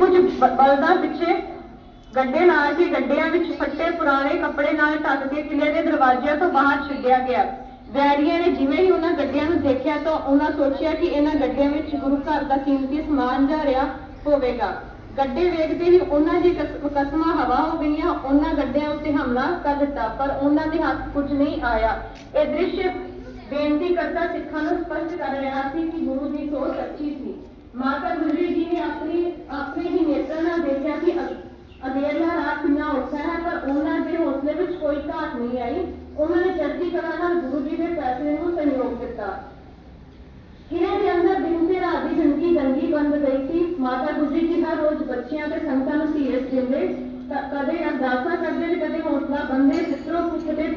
ਕੁਝ ਬਲਦਾਂ ਪਿੱਛੇ, ਗੱਡੇ ਨਾਲ ਕੇ ਗੱਡਿਆਂ ਵਿੱਚ ਫੱਟੇ ਪੁਰਾਣੇ ਕੱਪੜੇ ਨਾਲ ਢੱਕ ਕੇ ਕਿਲੇ ਦੇ ਦਰਵਾਜ਼ਿਆਂ ਤੋਂ ਬਾਹਰ ਛੱਡਿਆ ਗਿਆ। ਵੈਰੀਆਂ ਨੇ ਜਿਵੇਂ ਹੀ ਉਹਨਾਂ ਗੱਡਿਆਂ ਨੂੰ ਦੇਖਿਆ ਤਾਂ ਉਹਨਾਂ ਸੋਚਿਆ ਕਿ ਇਹਨਾਂ ਗੱਡਿਆਂ ਵਿੱਚ ਗੁਰੂ ਘਰ ਦਾ ਕੀਮਤੀ ਸਮਾਨ ਜਾ ਰਿਹਾ ਹੋਵੇਗਾ। ਗੱਡੇ ਵੇਖਦੇ ਹੀ ਉਹਨਾਂ ਦੀ ਕਸਮਾਂ ਹਵਾ ਹੋ ਗਈਆਂ, ਉਹਨਾਂ ਗੱਡਿਆਂ ਉੱਤੇ ਹਮਲਾ ਕਰ ਦਿੱਤਾ, ਪਰ ਉਹਨਾਂ ਦੇ ਹੱਥ ਕੁਝ ਨਹੀਂ ਆਇਆ। ਇਹ ਦ੍ਰਿਸ਼ ਬੇਨਤੀ ਕਰਦਾ ਸਿੱਖਾਂ ਨੂੰ ਸਪਸ਼ਟ ਕਰ ਰਿਹਾ ਸੀ ਕਿ ਗੁਰੂ ਦੀ ਸੋਚ ਸੱਚੀ ਸੀ। ਮਾਤਾ ਗੁਜਰੀ ਜੀ ਨੇ ਆਪਣੀ ਆਪਣੇ ਹੀ ਨੇਤਰਾਂ ਨਾਲ ਦੇਖਿਆ ਕਿ ਅ- ਅੰਧੇਰਾ ਰਾਤ ਕਿੰਨਾ ਔਖਾ ਹੈ ਪਰ ਉਹਨਾਂ ਦੇ ਹੌਸਲੇ ਵਿੱਚ ਕੋਈ ਘਾਟ ਨਹੀਂ ਆਈ ਉਹਨਾਂ ਨੇ ਚੜ੍ਹਦੀ ਕਲਾ ਨਾਲ ਗੁਰੂ ਜੀ ਦੇ ਫੈਸਲੇ ਨੂੰ ਸਹਿਯੋਗ ਦਿੱਤਾ ਕਿਲੇ ਦੇ ਅੰਦਰ ਦਿਨ ਤੇ ਰਾਤ ਦੀ ਜ਼ਿੰਦਗੀ ਗੰਦੀ ਬੰਦ ਗਈ ਸੀ ਮਾਤਾ ਗੁਜਰੀ ਜੀ ਹਰ ਰੋਜ਼ ਬੱਚਿਆਂ ਤੇ ਸੰਗਤਾਂ ਨੂੰ ਧੀਰਜ ਦਿੰਦੇ ਕ- ਕਦੇ ਅਰਦਾਸਾਂ ਕਰਦੇ ਤੇ ਕਦੇ ਹੌਸਲਾ ਬੰਦੇ ਪਿੱਤਰੋਂ ਪੁੱਛਦੇ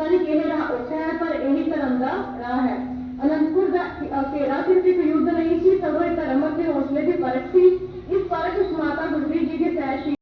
Sana give it up with that, but